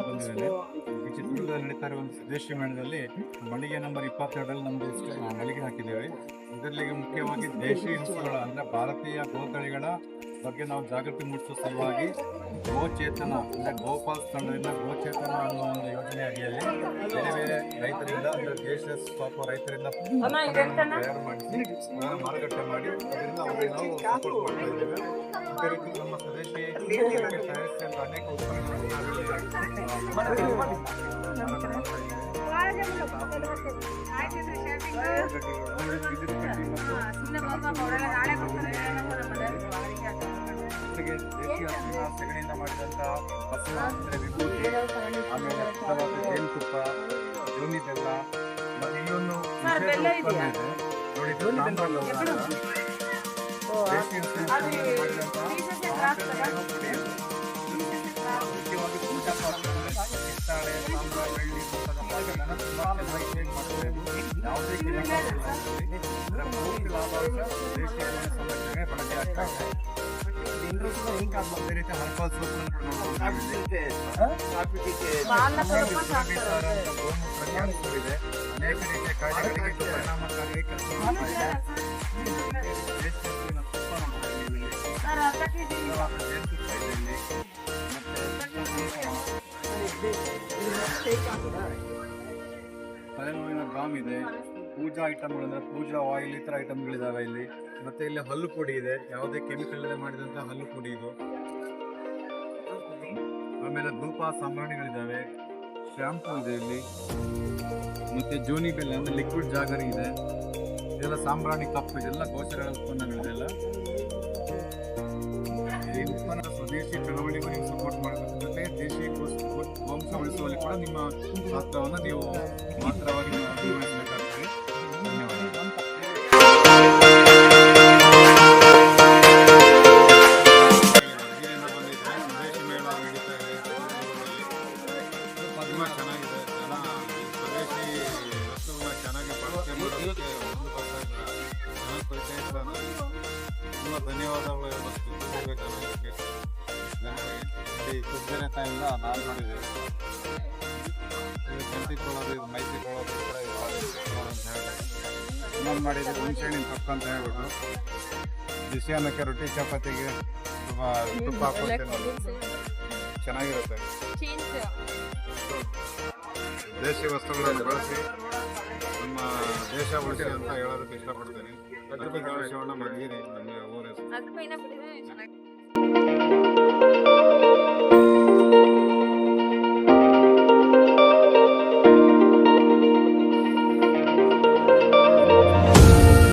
ಬಂದಿದ್ದೇನೆ. ಈ ಚಿತ್ರದುರ್ಗದಲ್ಲಿ ನಡೀತಾ ಇರುವ ಒಂದು ಸ್ವದೇಶಿ ಮೇಳದಲ್ಲಿ ಮಳಿಗೆ ನಂಬರ್ ಇಪ್ಪತ್ತೆರಡರಲ್ಲಿ ನಮ್ದು ಇಷ್ಟು ಮಳಿಗೆ ಹಾಕಿದ್ದೇವೆ. ಇದರಲ್ಲಿ ಮುಖ್ಯವಾಗಿ ದೇಶಿ ಹಸುಗಳ ಅಂದ್ರೆ ಭಾರತೀಯ ಗೋತಳಿಗಳ ಬಗ್ಗೆ ನಾವು ಜಾಗೃತಿ ಮೂಡಿಸುವ ಸಲುವಾಗಿ ಗೋಚೇತನ ಅಂದ್ರೆ ಗೋಪಾಲ್ ತಂಡದಿಂದ ಗೋಚೇತನ ಅನ್ನೋ ಒಂದು ಯೋಜನೆ ಅಡಿಯಲ್ಲಿ ಬೇರೆ ಬೇರೆ ರೈತರಿಂದ ಅಂದ್ರೆ ದೇಶದ ಸ್ವಲ್ಪ ರೈತರಿಂದ ತಯಾರು ಮಾಡಿಸಿ ಅದನ್ನ ಮಾರುಕಟ್ಟೆ ಮಾಡಿ ಅದರಿಂದ ಅವರಿಗೆ ನಾವು ಸಪೋರ್ಟ್ ಮಾಡ್ತಾ ಇದ್ದೇವೆ. ಅದೇ ರೀತಿ ನಮ್ಮ ಸ್ವದೇಶಿ ತಯಾರಿಸಿದ ಅನೇಕ ಉತ್ಪನ್ನಗಳನ್ನು ನಾವಿಲ್ಲಿ ಜೊತೆಗೆ ದೇಶಿ ಹಸುವಿನ ಸಗಣಿಯಿಂದ ಮಾಡಿದಂತ ಹಸು ಅಂದರೆ ವಿಭೂತಿ ಆಮೇಲೆ ಜೇನುತುಪ್ಪ ಜೋನಿ ಬೆಲ್ಲ ಮತ್ತೆ ಇನ್ನೊಂದು ಇದೆ. ಇದು. ಮುಖ್ಯವಾಗಿ ಕಿತ್ತಾಳೆ ಬೆಳ್ಳಿ ತುಂಬಾ ಮಾಡ್ತಾರೆ. ಯಾವುದೇ ಲಾಭ ಇಲ್ಲ. ಸಂರಕ್ಷಣೆ ಬಳಕೆ ಆಗ್ತಾ ದೇಶಿ ತಲೆನೋವಿನ ಗ್ರಾಮ್ ಇದೆ. ಪೂಜಾ ಐಟಮ್ಗಳು ಅಂದ್ರೆ ಪೂಜಾ ಆಯಿಲ್ ಈ ಥರ ಐಟಮ್ಗಳಿದಾವೆ ಇಲ್ಲಿ. ಮತ್ತೆ ಇಲ್ಲಿ ಹಲ್ಲು ಪುಡಿ ಇದೆ. ಯಾವುದೇ ಕೆಮಿಕಲ್ ಇಲ್ಲದೆ ಮಾಡಿದಂತಹ ಹಲ್ಲು ಪುಡಿ ಇದು. ಆಮೇಲೆ ಧೂಪ, ಸಾಂಬ್ರಾಣಿಗಳಿದ್ದಾವೆ. ಶಾಂಪೂ ಇದೆ ಇಲ್ಲಿ. ಮತ್ತೆ ಜೋನಿ ಬೆಲ್ಲ, ಅಂದ್ರೆ ಲಿಕ್ವಿಡ್ ಜಾಗರಿ ಇದೆ. ಇದೆಲ್ಲ ಸಾಂಬ್ರಾಣಿ ಕಪ್ಪು, ಇದೆಲ್ಲ ಗೋಚರ ಉತ್ಪನ್ನಗಳಿದೆಲ್ಲ ಈ ಉತ್ಪನ್ನ ಸ್ವದೇಶಿ ಚಳವಳಿಗೂ ನೀವು ಸಪೋರ್ಟ್ ಮಾಡಬೇಕು ಜೊತೆಗೆ ದೇಶಿ ವಂಶ ಉಳಿಸುವಲ್ಲಿ ಕೂಡ ನಿಮ್ಮ ಪಾತ್ರವನ್ನು ನೀವು ಮಾತ್ರವಾಗಿ ಧನ್ಯವಾದಗಳು ಮಾಡಿದ್ರೆ ಬಿಸಿ ಅನ್ನಕ್ಕೆ ರೊಟ್ಟಿ ಚಪಾತಿಗೆ ತುಪ್ಪ ಚೆನ್ನಾಗಿರುತ್ತೆ. ದೇಶಿ ವಸ್ತುಗಳನ್ನು ಬಳಸಿ, ನಮ್ಮ ದೇಶ ಉಳಿಸಿ ಅಂತ ಹೇಳೋದಕ್ಕೆ ಇಷ್ಟಪಡ್ತೇನೆ. ಲಕ್ಷ್ಮೀ ಶಿವಣ್ಣ ನಮ್ಮ ಊರ. ಹೆಸರು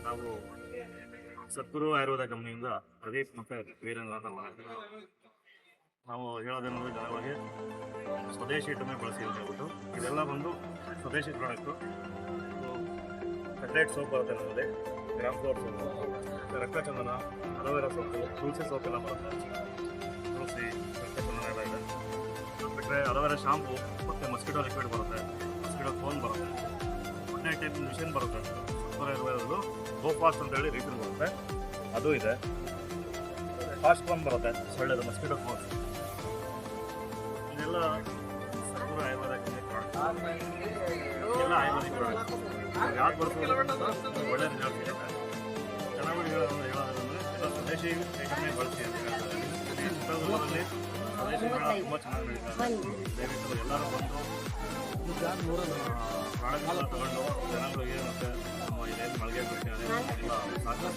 ನಾವು ಸದ್ಗುರು ಆಯುರ್ವೇದ ಕಂಪ್ನಿಯಿಂದ ಪ್ರದೀಪ್ ಮತ್ತೆ ವೀರೇಂದ್ರ ಅಂತ ನಾವು ಹೇಳೋದೇನಂದ್ರೆ ಜನಗಳಿಗೆ ಸ್ವದೇಶಿ ಹಿಟ್ಟನ್ನೇ ಅಂತ ಹೇಳ್ಬಿಟ್ಟು, ಇದೆಲ್ಲ ಬಂದು ಸ್ವದೇಶಿ ಪ್ರಾಡಕ್ಟು ಕಟ್ಲೆಟ್ ಸೋಪ್ ಬರುತ್ತೆ ನಮ್ಮಲ್ಲಿ ಗ್ರಾಮ್ ಫ್ಲೋರ್ ಸೋಪು ರಕ್ತಚಂದನ, ಅಲೋವೆರಾ ಸೋಪು ತುಳಸಿ ಸೋಪ್ ಎಲ್ಲ ಬರುತ್ತೆ. ತುಳಸಿ, ರಕ್ತಚಂದನ ಎಲ್ಲ ಇದೆ. ಬಿಟ್ಟರೆ ಅಲೋವೆರಾ ಶಾಂಪು ಮತ್ತು ಮಸ್ಕಿಟೋ ಲಿಕ್ವಿಡ್ ಬರುತ್ತೆ. ಮಸ್ಕಿಟೋ ಫೋನ್ ಬರುತ್ತೆ. ಒಳ್ಳೆ ಟೈಪ್ ಮಿಷಿನ್ ಬರುತ್ತೆ. ಸೂಪರ್ ಇರುವುದು ಗೋ ಫಾಸ್ಟ್ ಅಂತ ಹೇಳಿ ರೀತಿಲಿ ಬರುತ್ತೆ. ಅದು ಇದೆ. ಫಾಸ್ಟ್ ಫೋನ್ ಬರುತ್ತೆ. ಸೊಳ್ಳೆದು ಮಸ್ಕಿಟೋ ಫೋನ್ ಇದೆಲ್ಲ ಸದ್ಗುರು ಆಯುರ್ವೇದ. ಎಲ್ಲ ಪ್ರಾಡಕ್ಟ್ ಯಾವ್ದು ಬರ್ತೀವಿ ಅಂತ ಒಳ್ಳೆ ರಿಸಲ್ಟ್ ಸಿಗುತ್ತೆ ಚೆನ್ನಾಗಿ ಹೇಳೋದಂದ್ರೆ ಎಲ್ಲ ಸ್ವದೇಶಿ ಬಳಸಿ ಅಂತ ಹೇಳ್ತಾರೆ. ಈ ಚಿತ್ರದುರ್ಗದಲ್ಲಿ ಸ್ವದೇಶಿ ಮೇಳ ತುಂಬ ಚೆನ್ನಾಗಿ ನಡೀತಾರೆ ದಯವಿಟ್ಟು ಎಲ್ಲರೂ ಬಂದು ತಗೊಂಡು ಜನಗಳಿಗೆ ಮತ್ತು ನಮ್ಮ ಇದೇನು ಮಳಿಗೆ ಕೃಷಿ ಎಲ್ಲ ಸಾಕು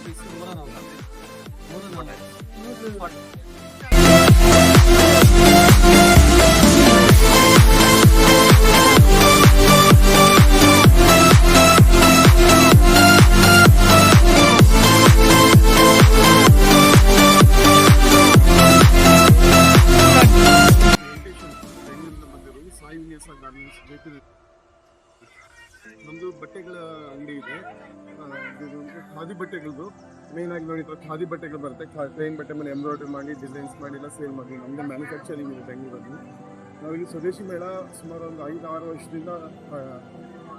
ಸಾಯಿ ವಿನ್ಯಾಸ ಗಾರ್ಮೆಂಟ್ಸ್ ಬೇಕು ನಮ್ಮದು ಬಟ್ಟೆಗಳ ಅಂಗಡಿ ಇದೆ. ಖಾದಿ ಬಟ್ಟೆಗಳದ್ದು ಮೇನ್ ಆಗಿ ನೋಡಿದ್ರೆ ಖಾದಿ ಬಟ್ಟೆಗಳು ಬರುತ್ತೆ. ಪ್ಲೇನ್ ಬಟ್ಟೆ ಮೇಲೆ ಎಂಬ್ರಾಯ್ಡ್ರಿ ಮಾಡಿ ಡಿಸೈನ್ಸ್ ಮಾಡಿ, ಎಲ್ಲ ಸೇಲ್ ಮಾಡಿ. ನಮ್ಮದು ಮ್ಯಾನುಫ್ಯಾಕ್ಚರಿಂಗ್ ಇದೆ ಬೆಂಗಳೂರಲ್ಲಿ. ನಾವಿಲ್ಲಿ ಸ್ವದೇಶಿ ಮೇಳ ಸುಮಾರು ಒಂದು ಐದು ಆರು ವರ್ಷದಿಂದ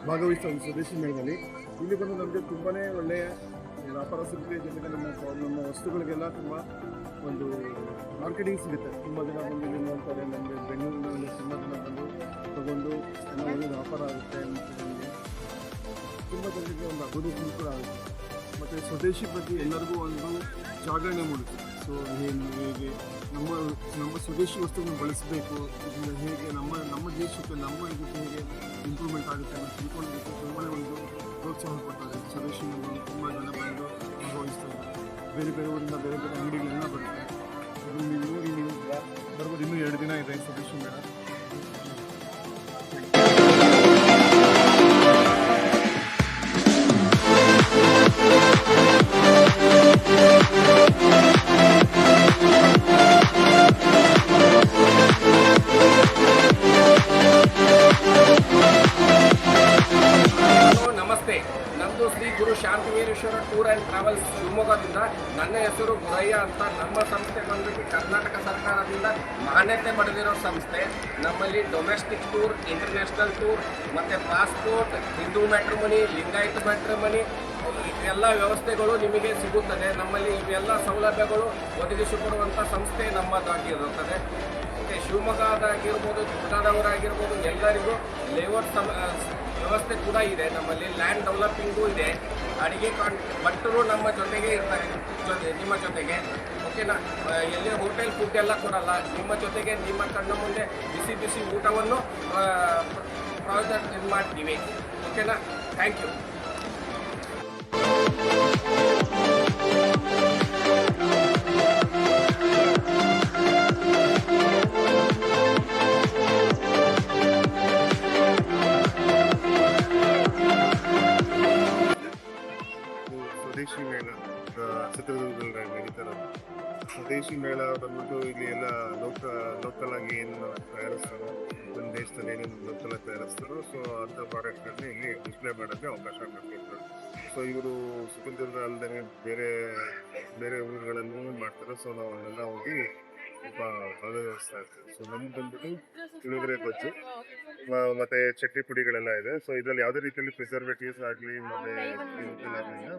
ಭಾಗವಹಿಸ್ತಾ ಸ್ವದೇಶಿ ಮೇಳದಲ್ಲಿ. ಇಲ್ಲಿ ಬಂದು ನಮಗೆ ತುಂಬಾ ಒಳ್ಳೆಯ ವ್ಯಾಪಾರ ಸಿಗುತ್ತೆ ಜೊತೆಗೆ ನಮ್ಮ ನಮ್ಮ ವಸ್ತುಗಳಿಗೆಲ್ಲ ತುಂಬ ಒಂದು ಮಾರ್ಕೆಟಿಂಗ್ ಸಿಗುತ್ತೆ. ತುಂಬ ಜನ ಬಂದು ಇಲ್ಲಿ ನೋಡ್ತಾರೆ ನಮಗೆ ಬೆಂಗಳೂರಿನಲ್ಲಿ ತುಂಬ ಜನ ಬಂದು ತಗೊಂಡು ಒಳ್ಳೆ ವ್ಯಾಪಾರ ಆಗುತ್ತೆ ನಮಗೆ ತುಂಬ ಜನರಿಗೆ ಒಂದು ಅಭಿವೃದ್ಧಿ ಕೂಡ ಆಗುತ್ತೆ. ಮತ್ತು ಸ್ವದೇಶಿ ಬಗ್ಗೆ ಎಲ್ಲರಿಗೂ ಒಂದು ಜಾಗರಣೆ ಮೂಡುತ್ತೆ ಸೊ ಏನು, ಹೇಗೆ, ನಮ್ಮ ನಮ್ಮ ಸ್ವದೇಶಿ ವಸ್ತುಗಳನ್ನು ಬಳಸಬೇಕು ಹೇಗೆ ನಮ್ಮ ನಮ್ಮ ದೇಶಕ್ಕೆ, ನಮ್ಮ ಇದಕ್ಕೆ ಹೇಗೆ ಇಂಪ್ರೂವ್ಮೆಂಟ್ ಆಗುತ್ತೆ ಅಂತ ತಿಳ್ಕೊಳ್ಬೇಕು ತುಂಬಾ ಒಂದು ಪ್ರೋತ್ಸಾಹ ಕೊಡ್ತಾರೆ. ಸ್ವದೇಶಿನಲ್ಲಿ ತುಂಬ ಜನ ಬಂದು ಅನುಭವಿಸ್ತಾರೆ. ಬೇರೆ ಬೇರೆ ಊರಿಂದ ಬೇರೆ ಬೇರೆ ಅಂಗಡಿಗಳೆಲ್ಲ ಬರುತ್ತೆ. ಅದು ನೀವು ನೋಡಿ, ನೀವು ಬರ್ಬೋದು ಇನ್ನೂ ಎರಡು ದಿನ ಇದೆ ಸ್ವದೇಶಿ ಮೇಳ. ಹಿಂದೂ ಲಿಂಗಾಯತ ಮನೆ ಎಲ್ಲ ವ್ಯವಸ್ಥೆಗಳು ನಿಮಗೆ ಸಿಗುತ್ತದೆ. ನಮ್ಮಲ್ಲಿ ಇವೆಲ್ಲ ಸೌಲಭ್ಯಗಳು ಒದಗಿಸಿಕೊಡುವಂಥ ಸಂಸ್ಥೆ ನಮ್ಮದಾಗಿರುತ್ತದೆ. ಮತ್ತು ಶಿವಮೊಗ್ಗದಾಗಿರ್ಬೋದು ಚಿತ್ರದವರಾಗಿರ್ಬೋದು ಎಲ್ಲರಿಗೂ ಲೇಔಟ್ ಸಮ ವ್ಯವಸ್ಥೆ ಕೂಡ ಇದೆ. ನಮ್ಮಲ್ಲಿ ಲ್ಯಾಂಡ್ ಡೆವಲಪಿಂಗು ಇದೆ. ಅಡಿಗೆ ಕಾನ್ ಭಟ್ಟರು ನಮ್ಮ ಜೊತೆಗೆ ಇರ್ತಾರೆ, ಜೊತೆ, ನಿಮ್ಮ ಜೊತೆಗೆ. ಓಕೆನಾ ಎಲ್ಲಿ ಹೋಟೆಲ್ ಫುಡ್ ಎಲ್ಲ ಕೊಡಲ್ಲ. ನಿಮ್ಮ ಜೊತೆಗೆ ನಿಮ್ಮ ಕಣ್ಣ ಮುಂದೆ ಬಿಸಿ ಬಿಸಿ ಊಟವನ್ನು ಇದು ಮಾಡ್ತೀವಿ. ಓಕೆನಾ ಥ್ಯಾಂಕ್ ಯು ಅವಕಾಶ ಸೊ ಇವರು ಚಿತ್ರದುರ್ಗ ಅಲ್ಲದೆ ಬೇರೆ ಬೇರೆ ಊರುಗಳಲ್ಲೂ ಮಾಡ್ತಾರೆ. ಸೊ ನಾವು ಅಲ್ಲೆಲ್ಲ ಹೋಗಿ ಸ್ವಲ್ಪ ಭಾಗವಹಿಸ್ತಾ ಇರ್ತೀವಿ. ಸೊ ನಮ್ಗೆ ಬಂದ್ಬಿಟ್ಟು ತಿಳಿದ್ರೆ ಗೊಜ್ಜು ಮತ್ತೆ ಚಟ್ನಿ ಪುಡಿಗಳೆಲ್ಲ ಇದೆ. ಸೊ ಇದ್ರಲ್ಲಿ ಯಾವುದೇ ರೀತಿಯಲ್ಲಿ ಪ್ರಿಸರ್ವೇಟಿವ್ಸ್ ಆಗಲಿ, ಮತ್ತೆ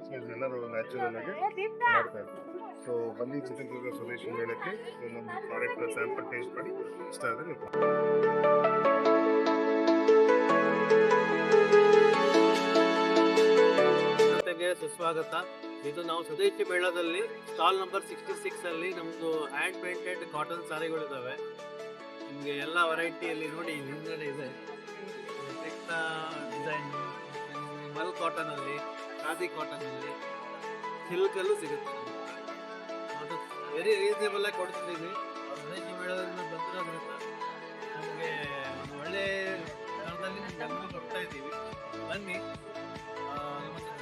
ಸೊ ಇದನ್ನೆಲ್ಲ ನ್ಯಾಚುರಲ್ ಆಗಿ ಮಾಡ್ತಾ ಇರ್ತೀವಿ ಸೊ ಬನ್ನಿ ಚಿತ್ರದುರ್ಗ ಸ್ವದೇಶಿ ಮೇಳಕ್ಕೆ. ನಮ್ಮ ಪ್ರಾಡಕ್ಟ್ ಸ್ಯಾಂಪಲ್ ಟೇಸ್ಟ್ ಮಾಡಿ ಇಷ್ಟ ಆದರೆ ಸುಸ್ವಾಗತ. ಇದು ನಾವು ಸ್ವದೇಶಿ ಮೇಳದಲ್ಲಿ ಸ್ಟಾಲ್ ನಂಬರ್ ಸಿಕ್ಸ್ಟಿ ಸಿಕ್ಸ್ ಅಲ್ಲಿ ನಮ್ದು ಹ್ಯಾಂಡ್ ಪೇಂಟೆಡ್ ಕಾಟನ್ ಸಾರಿಗಳಿದಾವೆ ನಿಮಗೆ ಎಲ್ಲ ವೆರೈಟಿಯಲ್ಲಿ ನೋಡಿ ಹಿಂದ್ಗಡೆ ಇದೆ. ಡಿಸೈನ್ ಮಲ್ ಕಾಟನ್ ಅಲ್ಲಿ, ಖಾದಿ ಕಾಟನ್ ಅಲ್ಲಿ ಸಿಲ್ಕ್ ಅಲ್ಲೂ ಸಿಗುತ್ತೆ ಅದು ವೆರಿ ರೀಸನೇಬಲ್ ಆಗಿ ಕೊಡ್ತಿದ್ದೀವಿ ಸ್ವದೇಶಿ ಮೇಳದಲ್ಲಿ ಬಂದಿರೋದ್ರಿಂದ ನಮಗೆ ಒಳ್ಳೆ ಕೊಡ್ತಾ ಇದ್ದೀವಿ ಬನ್ನಿ.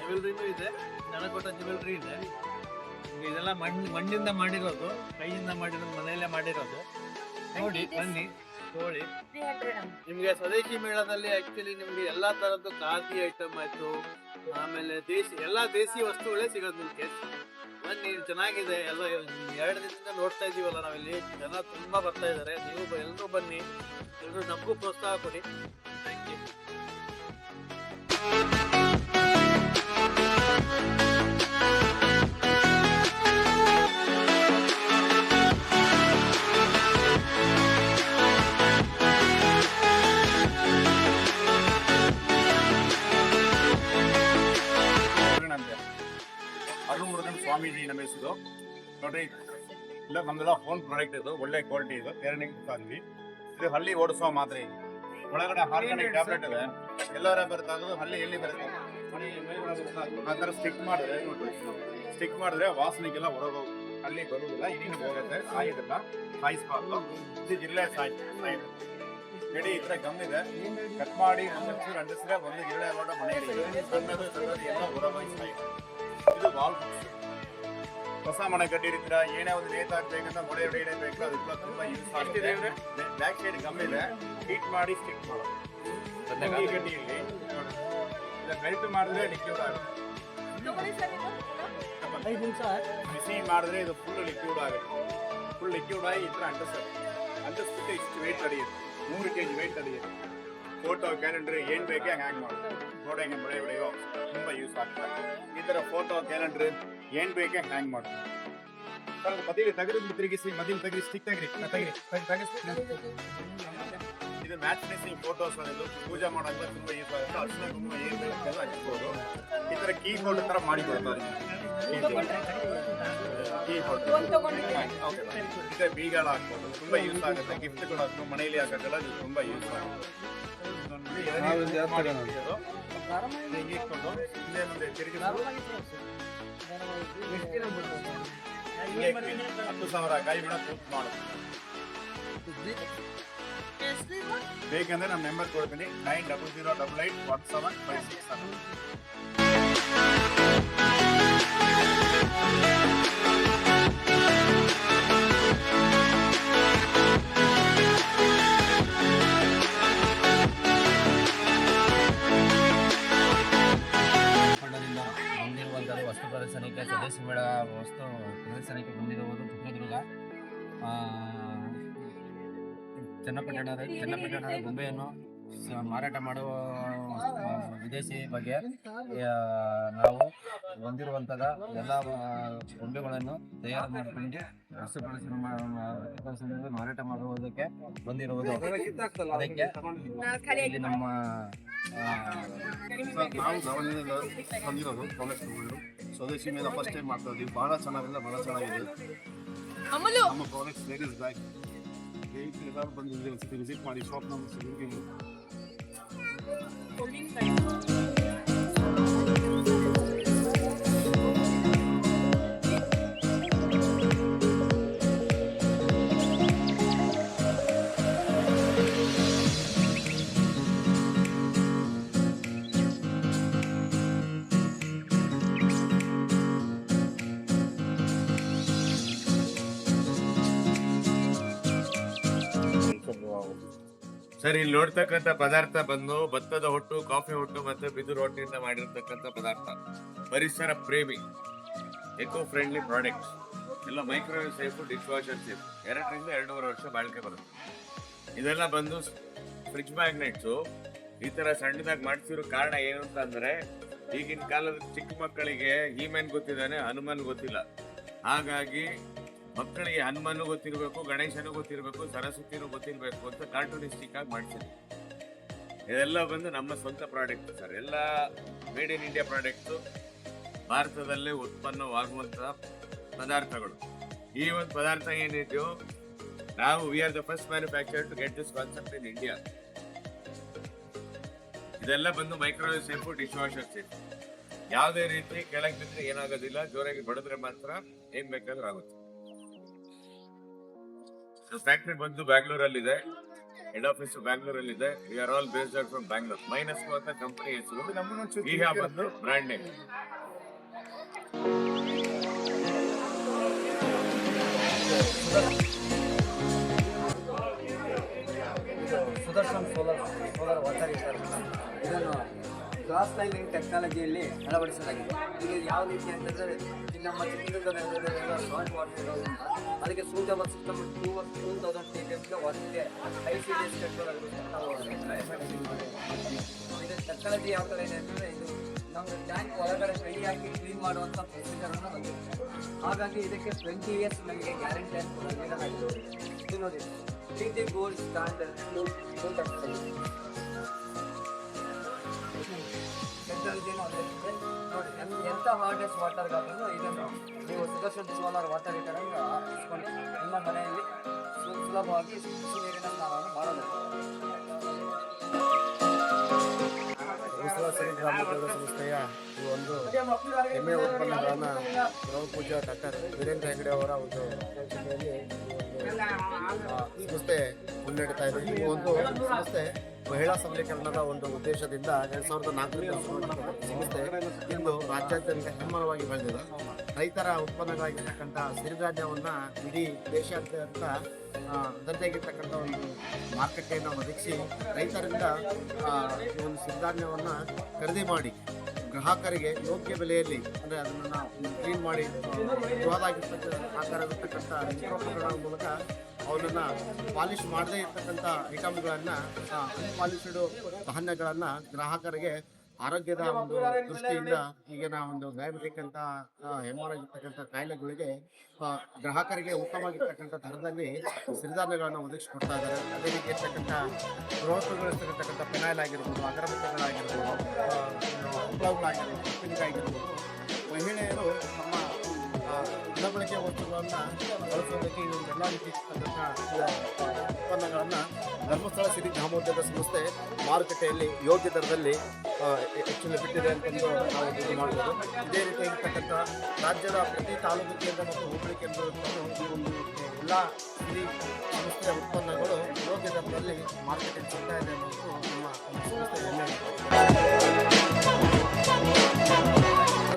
ಜ್ಯುವೆಲ್ರಿನೂ ಇದೆ ಕೊಟ್ಟ ಜ್ಯುವೆಲ್ರಿ ಇದೆ. ನಿಮ್ಗೆ ಇದೆಲ್ಲ ಮಣ್ಣು ಮಣ್ಣಿಂದ ಮಾಡಿರೋದು ಕೈಯಿಂದ ಮಾಡಿರೋದು ಮನೆಯಲ್ಲೇ ಮಾಡಿರೋದು. ನೋಡಿ ಬನ್ನಿ ನೋಡಿ. ನಿಮಗೆ. ಸ್ವದೇಶಿ ಮೇಳದಲ್ಲಿ ಆಕ್ಚುಲಿ ನಿಮಗೆ ಎಲ್ಲಾ ತರದ್ದು ಖಾದಿ ಐಟಮ್ ಆಯ್ತು ಆಮೇಲೆ ದೇಶಿ ಎಲ್ಲಾ ದೇಸಿ ವಸ್ತುಗಳೇ ಸಿಗೋದು ನಿಮಗೆ. ಬನ್ನಿ ಚೆನ್ನಾಗಿದೆ. ಎಲ್ಲ ಎರಡು ದಿನದಿಂದ ನೋಡ್ತಾ ಇದೀವಲ್ಲ ನಾವಿಲ್ಲಿ. ಜನ ತುಂಬಾ ಬರ್ತಾ ಇದ್ದಾರೆ. ನೀವು ಎಲ್ಲರೂ ಬನ್ನಿ. ಎಲ್ಲರೂ ನಮಗೂ ಪ್ರೋತ್ಸಾಹ ಕೊಡಿ. ಥ್ಯಾಂಕ್ ಯು ಮುರುಗನ್ ನಮ್ಮ ಹೆಸರು. ನೋಡ್ರಿ ಇಲ್ಲ ನಮ್ದೆಲ್ಲ ಫೋನ್ ಪ್ರಾಡಕ್ಟ್ ಇದು ಒಳ್ಳೆ ಕ್ವಾಲಿಟಿ ಇದು. ಎರಡನೇ ತಂದ್ವಿ. ಇದು ಹಳ್ಳಿ ಓಡಿಸೋ ಮಾತ್ರೆ ಇದು. ಒಳಗಡೆ ಆರ್ಗಾನಿಕ್ ಟ್ಯಾಬ್ಲೆಟ್ ಇದೆ. ಎಲ್ಲರ ಬರ್ತಾಗೋದು ಹಳ್ಳಿ ಎಲ್ಲಿ ಬರುತ್ತೆ? ಮನೆ. ಆ ಥರ ಸ್ಟಿಕ್ ಮಾಡಿದ್ರೆ ನೋಡ್ರಿ ಸ್ಟಿಕ್ ಮಾಡಿದ್ರೆ ವಾಸನೆಗೆಲ್ಲ ಹೊರಗೆ ಅಲ್ಲಿ ಬರುವುದಿಲ್ಲ ಇಲ್ಲಿ ಹೋಗುತ್ತೆ. ಸಾಯೋದಿಲ್ಲ. ಸಾಯಿಸ್ಬಾರ್ದು ಇದು ಜಿಲ್ಲೆ ಸಾಯಿ ಸಾಯಿ. ಇದ್ರೆ ಈ ಥರ ಗಮ್ ಇದೆ. ಕಟ್ ಮಾಡಿ ಒಂದು ಚೂರು ಅಂಟಿಸಿದ್ರೆ ಒಂದು ಜಿಲ್ಲೆ ಮನೆಯಲ್ಲಿ ಸಣ್ಣದು ಸಣ್ಣದು ಎಲ್ಲ ಹೊರಗೆ ಸಾಯಿದೆ ಇದು ವಾಲ್ ಹೊಸ ಮನೆ ಕಟ್ಟಿರ್ತೀರಾ ಏನೇ ಒಂದು ನೇತ್ ಹಾಕ್ಬೇಕಂತ ಮೊಳೆ ಹೊಡೆಯಬೇಕು ಅದಕ್ಕೆಲ್ಲ ತುಂಬಾ ಯೂಸ್ ಆಗ್ತಿದೆ ಬ್ಯಾಕ್ ಸೈಡ್ ಗಮ್ ಇದೆ ಹೀಟ್ ಮಾಡಿ ಸ್ಟಿಕ್ ಮಾಡೋದು ಈ ಗಡ್ಡಿಯಲ್ಲಿ ಬೆಲ್ಟ್ ಮಾಡಿದ್ರೆ ಲಿಕ್ವಿಡ್ ಆಗುತ್ತೆ ಬಿಸಿ ಮಾಡಿದ್ರೆ ಇದು ಫುಲ್ ಲಿಕ್ವಿಡ್ ಆಗುತ್ತೆ ಫುಲ್ ಲಿಕ್ವಿಡ್ ಆಗಿ ಈ ಥರ ಅಂಟಿಸ್ತದೆ ಅಂಟಿಸ್ಬಿಟ್ಟು ಇಷ್ಟು ವೆಯ್ಟ್ ತಡೆಯುತ್ತೆ ಮೂರು ಕೆ ಜಿ ವೆಯ್ಟ್ ತಡೆಯುತ್ತೆ ಫೋಟೋ ಕ್ಯಾಲೆಂಡ್ರ್ ಏನು ಬೇಕೇ ಹ್ಯಾಂಗ್ ಮಾಡೋದು ಗೋಡೆಗೆ ಬಳೆ ಹೊಡೆಯೋ ತುಂಬ ಯೂಸ್ ಆಗ್ತದೆ ಈ ಥರ ಫೋಟೋ ಕ್ಯಾಲೆಂಡ್ರ್ ಏನು ಬೇಕೆ ಹ್ಯಾಂಗ್ ಮಾಡೋದು ಮದಿಲಿ ತಗದು ತಿರುಗಿಸಿ ಮದಿಲಿ ತೆಗಿಸಿ ತಗರಿ ತೆಗಿರಿ ತೆಗಿಸಿ ಇದು ಮ್ಯಾಚ್ ಫಿನಿಶಿಂಗ್ ಫೋಟೋಸ್ ಇದು ಪೂಜೆ ಮಾಡೋಕೆ ತುಂಬಾ ಯೂಸ್ ಆಗುತ್ತೆ. ಅರ್ಶಿನ ಕುಂಕುಮ ಏನು ಬೇಕೆಲ್ಲ ಹಚ್ಬೋದು ಈ ತರ ಕೀ ಹೋಲ್ಡ್ ತರ ಮಾಡಿ ಕೊಡ್ತಾರೆ. ಕೀ ಹೋಲ್ಡ್ ಇದೆ ಬೀಗಳ ಹಾಕ್ಬೋದು. ತುಂಬಾ ಯೂಸ್ ಆಗುತ್ತೆ. ಗಿಫ್ಟ್ಗಳು ಹಾಕ್ಬೋದು ಮನೆಯಲ್ಲಿ ಹಾಕೋದೆಲ್ಲ ಇದು ತುಂಬಾ ಯೂಸ್ ಆಗುತ್ತೆ. ಹತ್ತು ಸಾವಿರ ಕೈ ಬಿಡ ಕೂತ್ ಮಾಡೋದು ಬೇಕಂದ್ರೆ ನಮ್ಮ ನಂಬರ್ ಕೊಡ್ತೀನಿ nine double zero double eight one seven five six seven ತಂಡದಿಂದ ಬಂದಿರುವಂತಹ ವಸ್ತು ಪ್ರದರ್ಶನಕ್ಕೆ ಸ್ವದೇಶಿ ಮೇಳ ವಸ್ತು ಪ್ರದರ್ಶನಕ್ಕೆ ಬಂದಿರುವುದು ಚಿತ್ರದುರ್ಗ ಆ, ಚನ್ನಪಟ್ಟಣದ ಗೊಂಬೆಯನ್ನು ಮಾರಾಟ ಮಾಡುವ ವಿದೇಶಿ ಬಗ್ಗೆ ನಾವು ಹೊಂದಿರುವಂತಹ ಎಲ್ಲ ಗೊಂಬೆಗಳನ್ನು ತಯಾರು ಮಾಡಿಕೊಂಡು ಪ್ರದರ್ಶನದಲ್ಲಿ ಮಾರಾಟ ಮಾಡುವುದಕ್ಕೆ ಬಂದಿರುವುದು. ಅದಕ್ಕೆ ಇಲ್ಲಿ ನಮ್ಮ ಆ, ನಾವು ದಾವಣಗೆರೆಯಿಂದ ಬಂದಿರೋದು ಕಾಲೇಜ್ ತಗೊಂಡು ಸ್ವದೇಶಿ ಮೇಲೆ ಫಸ್ಟ್ ಟೈಮ್ ಮಾಡ್ತಾ ಇದ್ದೀವಿ. ಬಹಳ ಚೆನ್ನಾಗಿಲ್ಲ ಬಹಳ ಚೆನ್ನಾಗಿದೆ. ನಮ್ಮ ಕಾಲೇಜ್ ಲೇಡೀಸ್ ಬ್ಯಾಗ್ ಎಲ್ಲರೂ ಬಂದಿದ್ದೀವಿ ಒಂದ್ಸತಿ ವಿಸಿಟ್ ಮಾಡಿ ಶಾಪ್ ನಮ್ಮ ಸಿಗುಂಗಿ ಸರ್, ಇಲ್ಲಿ ನೋಡ್ತಕ್ಕಂಥ ಪದಾರ್ಥ ಬಂದು ಭತ್ತದ ಹೊಟ್ಟು, ಕಾಫಿ ಹೊಟ್ಟು ಮತ್ತೆ ಬಿದಿರು ಹೊಟ್ಟಿನಿಂದ ಮಾಡಿರ್ತಕ್ಕಂಥ ಪದಾರ್ಥ. ಪರಿಸರ ಪ್ರೇಮಿ. ಎಕೋ ಫ್ರೆಂಡ್ಲಿ ಪ್ರಾಡಕ್ಟ್ಸ್ ಎಲ್ಲ microwave safe dishwasher safe ಎರಡರಿಂದ ಎರಡೂವರೆ ವರ್ಷ ಬಾಳಿಕೆ ಬರುತ್ತೆ. ಇದೆಲ್ಲ ಬಂದು ಫ್ರಿಜ್ ಮ್ಯಾಗ್ನೆಟ್ಸು ಈ ಥರ ಸಣ್ಣದಾಗಿ ಮಾಡಿಸಿರೋ ಕಾರಣ ಏನು ಅಂತ ಅಂದರೆ, ಈಗಿನ ಕಾಲದ ಚಿಕ್ಕ ಮಕ್ಕಳಿಗೆ ಹೀಮೇನ್ ಗೊತ್ತಿದ್ದಾನೆ, ಹನುಮಾನ್ ಗೊತ್ತಿಲ್ಲ. ಹಾಗಾಗಿ ಮಕ್ಕಳಿಗೆ ಹನುಮನು ಗೊತ್ತಿರಬೇಕು, ಗಣೇಶನೂ ಗೊತ್ತಿರಬೇಕು, ಸರಸ್ವತಿನೂ ಗೊತ್ತಿರಬೇಕು ಅಂತ ಕಾರ್ಟೂನಿಸ್ಟಿಕ್ ಆಗಿ ಮಾಡ್ತೀನಿ ಇದೆಲ್ಲ ಬಂದು ನಮ್ಮ ಸ್ವಂತ ಪ್ರಾಡಕ್ಟ್ ಸರ್. ಎಲ್ಲ ಮೇಡ್ ಇನ್ ಇಂಡಿಯಾ ಪ್ರಾಡಕ್ಟು ಭಾರತದಲ್ಲೇ ಉತ್ಪನ್ನವಾಗುವಂಥ ಪದಾರ್ಥಗಳು. ಈ ಒಂದು ಪದಾರ್ಥ ಏನಿದೆಯೋ, ನಾವು we are the first manufacture to get this concept in India ಇದೆಲ್ಲ ಬಂದು microwave safe dishwasher safe ಯಾವುದೇ ರೀತಿ ಕೆಳಗೆ ಬಿದ್ದರೆ ಏನಾಗೋದಿಲ್ಲ, ಜೋರಾಗಿ ಬಡಿದ್ರೆ ಮಾತ್ರ ಏನು ಬೇಕಾದ್ರೂ ಆಗುತ್ತೆ. ಫ್ಯಾಕ್ಟ್ರಿ ಬಂದು ಬ್ಯಾಂಗ್ಳೂರಲ್ಲಿದೆ. Head office ಬ್ಯಾಂಗ್ಳೂರಲ್ಲಿದೆ. We are all based out from Bangalore minus ಅಂತ ಕಂಪನಿ ಹೆಸರು. ಈಗ ಬಂದು brand name Sudarshan solar solar water ಇದನ್ನು ಗ್ಲಾಸ್ ಲೈನಿಂಗ್ ಟೆಕ್ನಾಲಜಿಯಲ್ಲಿ ಅಳವಡಿಸಲಾಗಿದೆ. ಇದು ಯಾವ ರೀತಿ ಅಂತಂದರೆ ನಮ್ಮ ಚಿತ್ರದುರ್ಗದಲ್ಲಿರುವ ಸಾಲ್ಟ್ ವಾಟರ್ ಇರೋದ್ರಿಂದ ಅದಕ್ಕೆ suitable system two two thousand T ಗೆ ವರ್ಷಕ್ಕೆ ಐ ಸಿ ಡಿ ಎಸ್ ಇದು ಟೆಕ್ನಾಲಜಿ ಯಾವ ಥರ ಇದೆ ಅಂತಂದರೆ, ಇದು ನಮ್ಮ ಟ್ಯಾಂಕ್ ಒಳಗಡೆ ರೆಡಿ ಹಾಕಿ ಕ್ಲೀನ್ ಮಾಡುವಂಥ ಪ್ರೊಸೀಜರನ್ನು ಬಂದಿದೆ ಹಾಗಾಗಿ ಇದಕ್ಕೆ ಟ್ವೆಂಟಿ ಇಯರ್ಸ್ ನಮಗೆ ಗ್ಯಾರಂಟಿ ಕೂಡ ನೀಡಲಾಗಿದೆ. ಇದು ನೋಡಿ ಟಿ ಟಿ ಗೋಲ್ಡ್ ಸ್ಟ್ಯಾಂಡರ್ಡ್ ಟೆಕ್ನಾಲಜಿಯನ್ನು ಎಂಥ ಹಾರ್ಡೆಸ್ಟ್ ವಾಟರ್ಗಾದ್ರೂ ಇದನ್ನು ನೀವು ಸುದರ್ಶನ್ ಸೋಲಾರ್ ವಾಟರ್ ಹೀಟರನ್ನು ಇಸ್ಕೊಂಡು ನಿಮ್ಮ ಮನೆಯಲ್ಲಿ ಸುಲಭವಾಗಿ ಬಿಸಿ ನೀರಿನ ಸ್ನಾನವನ್ನು ಮಾಡಬಹುದು. ಗ್ರಾಮೋದ್ಯೋಗ ಸಂಸ್ಥೆಯ ಈ ಒಂದು ಹೆಮ್ಮೆಯ ಉತ್ಪನ್ನಗಳನ್ನ ಪೂಜಾ ಡಾಕ್ಟರ್ ವೀರೇಂದ್ರ ಹೆಗಡೆ ಅವರ ಒಂದು ಸಂಸ್ಥೆ ಮುನ್ನಡೆತಾ ಇದೆ. ಈ ಒಂದು ಸಂಸ್ಥೆ ಮಹಿಳಾ ಸಬಲೀಕರಣದ ಒಂದು ಉದ್ದೇಶದಿಂದ ಎರಡ್ ಸಾವಿರದ ನಾಲ್ಕರಿಂದ ಸಂಸ್ಥೆ ಇಂದು ರಾಜ್ಯಾದ್ಯಂತ ಹೆಮ್ಮರವಾಗಿ ಬೆಳೆದಿದೆ. ರೈತರ ಉತ್ಪನ್ನಗಳಾಗಿರ್ತಕ್ಕಂಥ ಸಿರಿಧಾನ್ಯವನ್ನು ಇಡೀ ದೇಶಾದ್ಯಂತ ದರ್ಜೆಗಿರ್ತಕ್ಕಂಥ ಒಂದು ಮಾರುಕಟ್ಟೆಯನ್ನು ಒದಗಿಸಿ ರೈತರಿಂದ ಈ ಒಂದು ಸಿರಿಧಾನ್ಯವನ್ನು ಖರೀದಿ ಮಾಡಿ ಗ್ರಾಹಕರಿಗೆ ಯೋಗ್ಯ ಬೆಲೆಯಲ್ಲಿ, ಅಂದರೆ ಅದನ್ನು ಕ್ಲೀನ್ ಮಾಡಿ ಆಕಾರವಿರ್ತಕ್ಕಂಥ ಯಂತ್ರೋಪಕರಣಗಳ ಮೂಲಕ ಅವನನ್ನು ಪಾಲಿಶ್ ಮಾಡದೇ ಇರ್ತಕ್ಕಂಥ ಐಟಮ್ಗಳನ್ನು ಪಾಲಿಸ್ಡ್ ಧಾನ್ಯಗಳನ್ನು ಗ್ರಾಹಕರಿಗೆ ಆರೋಗ್ಯದ ಒಂದು ದೃಷ್ಟಿಯಿಂದ ಈಗಿನ ಒಂದು ಡಯಾಬಿಟಿಕ್ ಅಂತ ಹೆಮ್ಮರಾಗಿರ್ತಕ್ಕಂಥ ಕಾಯಿಲೆಗಳಿಗೆ ಗ್ರಾಹಕರಿಗೆ ಉತ್ತಮವಾಗಿರ್ತಕ್ಕಂಥ ದರದಲ್ಲಿ ಸಿರಿಧಾನ್ಯಗಳನ್ನು ಒದಗಿಸಿಕೊಡ್ತಾ ಇದ್ದಾರೆ. ಅದೇ ರೀತಿ ಇರ್ತಕ್ಕಂಥ ಗೃಹೋಪಯೋಗಿಸ್ತಕ್ಕಂಥ ಫಿನಾಯ್ಲ್ ಆಗಿರ್ಬೋದು, ಅಗರಬತ್ತಿಗಳಾಗಿರ್ಬೋದು ಹಪ್ಪಳಗಳಾಗಿರ್ಬೋದು ಉಪ್ಪಿನಕಾಯಿಗಿರ್ಬೋದು ಮಹಿಳೆಯರು ತಮ್ಮ ದಿನಬಳಕೆ ವಸ್ತುಗಳನ್ನು ಬಳಸೋದಕ್ಕೆ ಈ ಒಂದು ಎಲ್ಲ ರೀತಿ ಇರ್ತಕ್ಕಂಥ ಉತ್ಪನ್ನಗಳನ್ನು ಧರ್ಮಸ್ಥಳ ಸಿರಿ ಗ್ರಾಮೋದ್ಯೋಗ ಸಂಸ್ಥೆ ಮಾರುಕಟ್ಟೆಯಲ್ಲಿ ಯೋಗ್ಯ ದರದಲ್ಲಿ ಹೆಚ್ಚಿನ ಬಿಟ್ಟಿದೆ ಅಂತಂದು ನಾವು ಇದು ರೀತಿಯಾಗಿರ್ತಕ್ಕಂಥ ರಾಜ್ಯದ ಪ್ರತಿ ತಾಲೂಕು ಕೇಂದ್ರ ಮತ್ತು ಹೋಬಳಿ ಕೇಂದ್ರವನ್ನು ಈ ಒಂದು ಎಲ್ಲ ಸಿರಿ ಸಂಸ್ಥೆಯ ಉತ್ಪನ್ನಗಳು ಯೋಗ್ಯ ದರದಲ್ಲಿ ಮಾರುಕಟ್ಟೆಗೆ ಸಿಗ್ತಾ ಇದೆ ಅನ್ನೋದು ನಮ್ಮ ಸಂಸ್ಥೆ ಹೆಮ್ಮೆ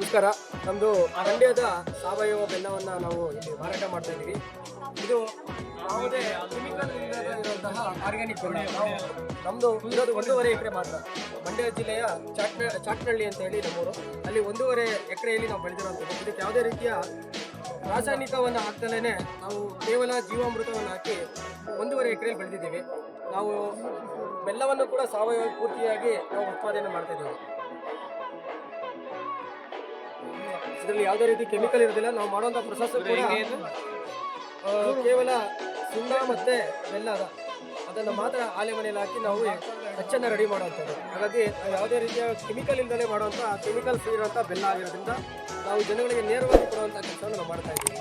ನಮಸ್ಕಾರ. ನಮ್ಮದು ಮಂಡ್ಯದ ಸಾವಯವ ಬೆಲ್ಲವನ್ನು ನಾವು ಇಲ್ಲಿ ಮಾರಾಟ ಮಾಡ್ತಾ ಇದ್ದೀವಿ ಇದು ಯಾವುದೇ ಕೆಮಿಕಲ್ ಇರುವಂತಹ ಆರ್ಗ್ಯಾನಿಕ್ ಬೆಲ್ಲ. ನಾವು ನಮ್ಮದು ಇರೋದು ಒಂದೂವರೆ ಎಕರೆ ಮಾತ್ರ. ಮಂಡ್ಯ ಜಿಲ್ಲೆಯ ಚಾಟ್ನ, ಚಾಟ್ನಳ್ಳಿ ಅಂತ ಹೇಳಿ ನಮ್ಮೂರು. ಅಲ್ಲಿ ಒಂದೂವರೆ ಎಕರೆಯಲ್ಲಿ ನಾವು ಬೆಳೆದಿರುವಂಥದ್ದು. ಇದಕ್ಕೆ ಯಾವುದೇ ರೀತಿಯ ರಾಸಾಯನಿಕವನ್ನು ಹಾಕ್ದಲೇ ನಾವು ಕೇವಲ ಜೀವಾಮೃತವನ್ನು ಹಾಕಿ ಒಂದೂವರೆ ಎಕರೆಯಲ್ಲಿ ಬೆಳೆದಿದ್ದೀವಿ. ನಾವು ಬೆಲ್ಲವನ್ನು ಕೂಡ ಸಾವಯವ ಪೂರ್ತಿಯಾಗಿ ನಾವು ಉತ್ಪಾದನೆ ಮಾಡ್ತಾ ಇದ್ದೀವಿ. ಇದರಲ್ಲಿ ಯಾವುದೇ ರೀತಿ ಕೆಮಿಕಲ್ ಇರೋದಿಲ್ಲ ನಾವು ಮಾಡುವಂಥ ಪ್ರೊಸೆಸ್ ಕೂಡ ಕೇವಲ ಸುಣ್ಣ ಮತ್ತೆ ಬೆಲ್ಲ ಅದ. ಅದನ್ನು ಮಾತ್ರ ಆಲೆ ಮನೆಯಲ್ಲಿ ಹಾಕಿ ನಾವು ಅಚ್ಚನ್ನು ರೆಡಿ ಮಾಡುವಂಥದ್ದು. ಹಾಗಾಗಿ ಯಾವುದೇ ರೀತಿಯ ಕೆಮಿಕಲ್ ಇಲ್ಲದೆ ಮಾಡುವಂಥ ಕೆಮಿಕಲ್ ಫ್ರೀ ಇರುವಂಥ ಬೆಲ್ಲ ಆಗಿರೋದ್ರಿಂದ ನಾವು ಜನಗಳಿಗೆ ನೇರವಾಗಿ ಕೊಡುವಂಥ ಕೆಲಸವನ್ನು ನಾವು ಮಾಡ್ತಾ ಇದ್ದೀವಿ.